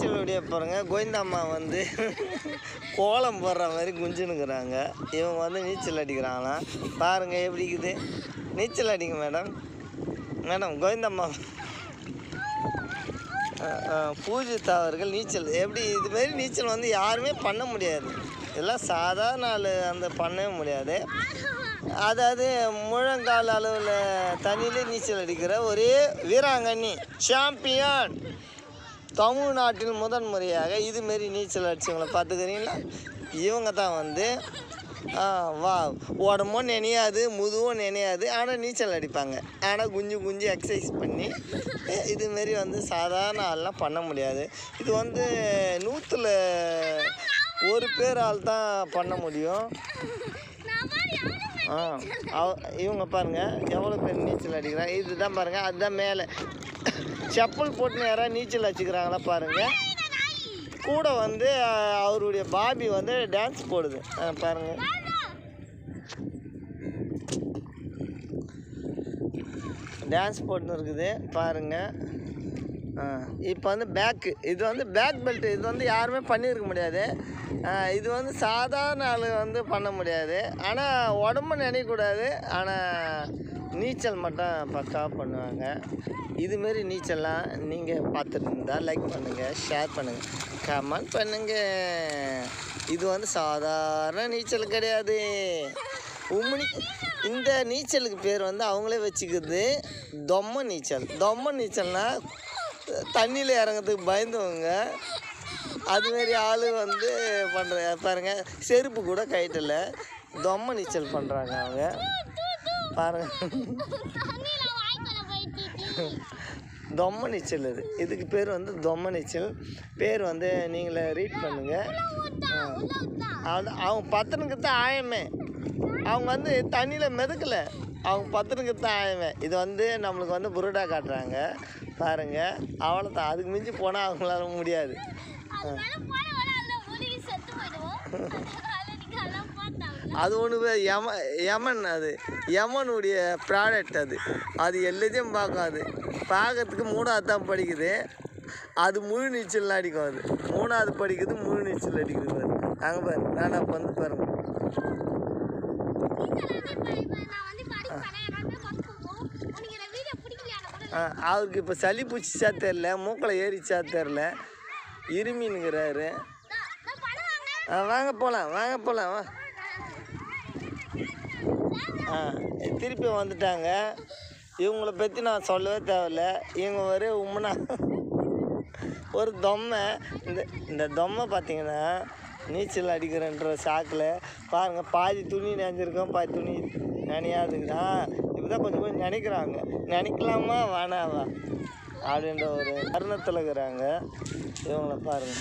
நீச்சல் வீடியோ பாருங்கள் கோவிந்தம்மா வந்து கோலம் போடுற மாதிரி குஞ்சுனுக்குறாங்க இவங்க வந்து நீச்சல் அடிக்கிறாங்களாம். பாருங்க எப்படி இருக்குது. நீச்சல் அடிங்க மேடம். மேடம் கோவிந்தம்மா அஹ், பூஜிதா அவர்கள் நீச்சல். எப்படி இதுமாரி நீச்சல் வந்து யாருமே பண்ண முடியாது. இதெல்லாம் சாதாரண ஆள் அந்த பண்ணவே முடியாது. அதாவது முழங்கால் அளவில் தண்ணியிலே நீச்சல் அடிக்கிற ஒரே வீராங்கண்ணி சாம்பியன் தமிழ்நாட்டில் முதன் முறையாக இதுமாரி நீச்சல் அடிச்சவங்களை பார்த்துக்கிறீங்களா? இவங்க தான் வந்து வா உடம்பும் நினையாது முதுவும் நினையாது ஆனால் நீச்சல் அடிப்பாங்க. ஆனால் குஞ்சு குஞ்சு எக்ஸசைஸ் பண்ணி இதுமாரி வந்து சாதாரண ஆள்லாம் பண்ண முடியாது. இது வந்து நூற்றில் ஒரு பேர் ஆள் தான் பண்ண முடியும். ஆ அவ- இவங்க பாருங்கள் எவ்வளோ பேர் நீச்சல் அடிக்கிறாங்க? இதுதான் பாருங்கள் அதுதான் மேலே. செப்பல் போட்டு யாராவது நீச்சல் அடிச்சுக்கிறாங்களா பாருங்க. கூட வந்து அவருடைய பாபி வந்து டான்ஸ் போடுது. பாருங்கள் பாருங்க. டான்ஸ் போட்டுன்னு இருக்குது. பாருங்க. இப்போ வந்து பேக்கு இது வந்து பேக் பெல்ட்டு இது வந்து யாருமே பண்ணியிருக்க முடியாது. இது வந்து சாதாரண ஆள் வந்து பண்ண முடியாது. ஆனால் உடம்பு நினைக்கக்கூடாது. ஆனால் நீச்சல் மட்டும் பக்காவாக பண்ணுவாங்க. இதுமாரி நீச்சல்லாம் நீங்கள் பார்த்துட்டு இருந்தால் லைக் பண்ணுங்கள் ஷேர் பண்ணுங்கள் கமெண்ட் பண்ணுங்கள் இது வந்து சாதாரண நீச்சல் கிடையாது. உம்மினி இந்த நீச்சலுக்கு பேர் வந்து அவங்களே வச்சுக்கிறது தொம்ம நீச்சல். தொம்ம நீச்சல்னால் தண்ணியில் இறங்கிறதுக்கு பயந்தவங்க. அதுமாரி ஆள் வந்து பண்ணுற பாருங்க செருப்பு கூட கைட்டில் தொம்ம நீச்சல் பண்ணுறாங்க அவங்க. பாருங்க. தொம்ம நீச்சல் இது. இதுக்கு பேர் வந்து தொம்ம நீச்சல். பேர் வந்து நீங்களே ரீட் பண்ணுங்கள் அது அவங்க பத்தனுக்கு தான் ஆயமே. அவங்க வந்து தண்ணியில் மிதக்கலை. அவங்க பத்தனுக்கு தான் ஆயமே இது வந்து நம்மளுக்கு வந்து புரோட்டா காட்டுறாங்க. பாருங்கள் அவ்வளோதான் அதுக்கு மிஞ்சி போனால் அவங்களால முடியாது. அது ஒன்று யம யமன் அது. யமனுடைய ப்ராடக்ட் அது. அது எல்லாத்தையும் பார்க்கும் அது. பார்க்கறதுக்கு மூணாவது தான் படிக்குது. அது முழு நீச்சல் அடிக்கும் அது. மூணாவது படிக்குது முழு நீச்சல் அடிக்குது பாரு. அங்கே பாரு. நான் அப்போ வந்து பாருங்க. ஆ, அவருக்கு இப்போ சளி பிடிச்சிச்சா தெரில மூக்கில் ஏறிச்சா தெரில இருமின்னுங்கிறாரு ஆ வாங்க போகலாம் வாங்க போகலாம் வா. ஆ திருப்பி வந்துட்டாங்க. இவங்கள பற்றி நான் சொல்லவே தேவையில்ல. இவங்க ஒரு உம்மனா. ஒரு தொம்மை. இந்த இந்த தொம்மை பார்த்தீங்கன்னா நீச்சல் அடிக்கிறன்ற சாக்கில் பாருங்கள் பாதி துணி நனைஞ்சிருக்கோம் பாதி துணி நனையாதுங்களா இப்போ தான் கொஞ்சம் கொஞ்சம் நினைக்கிறாங்க. நினைக்கலாமா? வேணாவா? அப்படின்ற ஒரு தருணத்தில் இருக்கிறாங்க. இவங்கள பாருங்கள்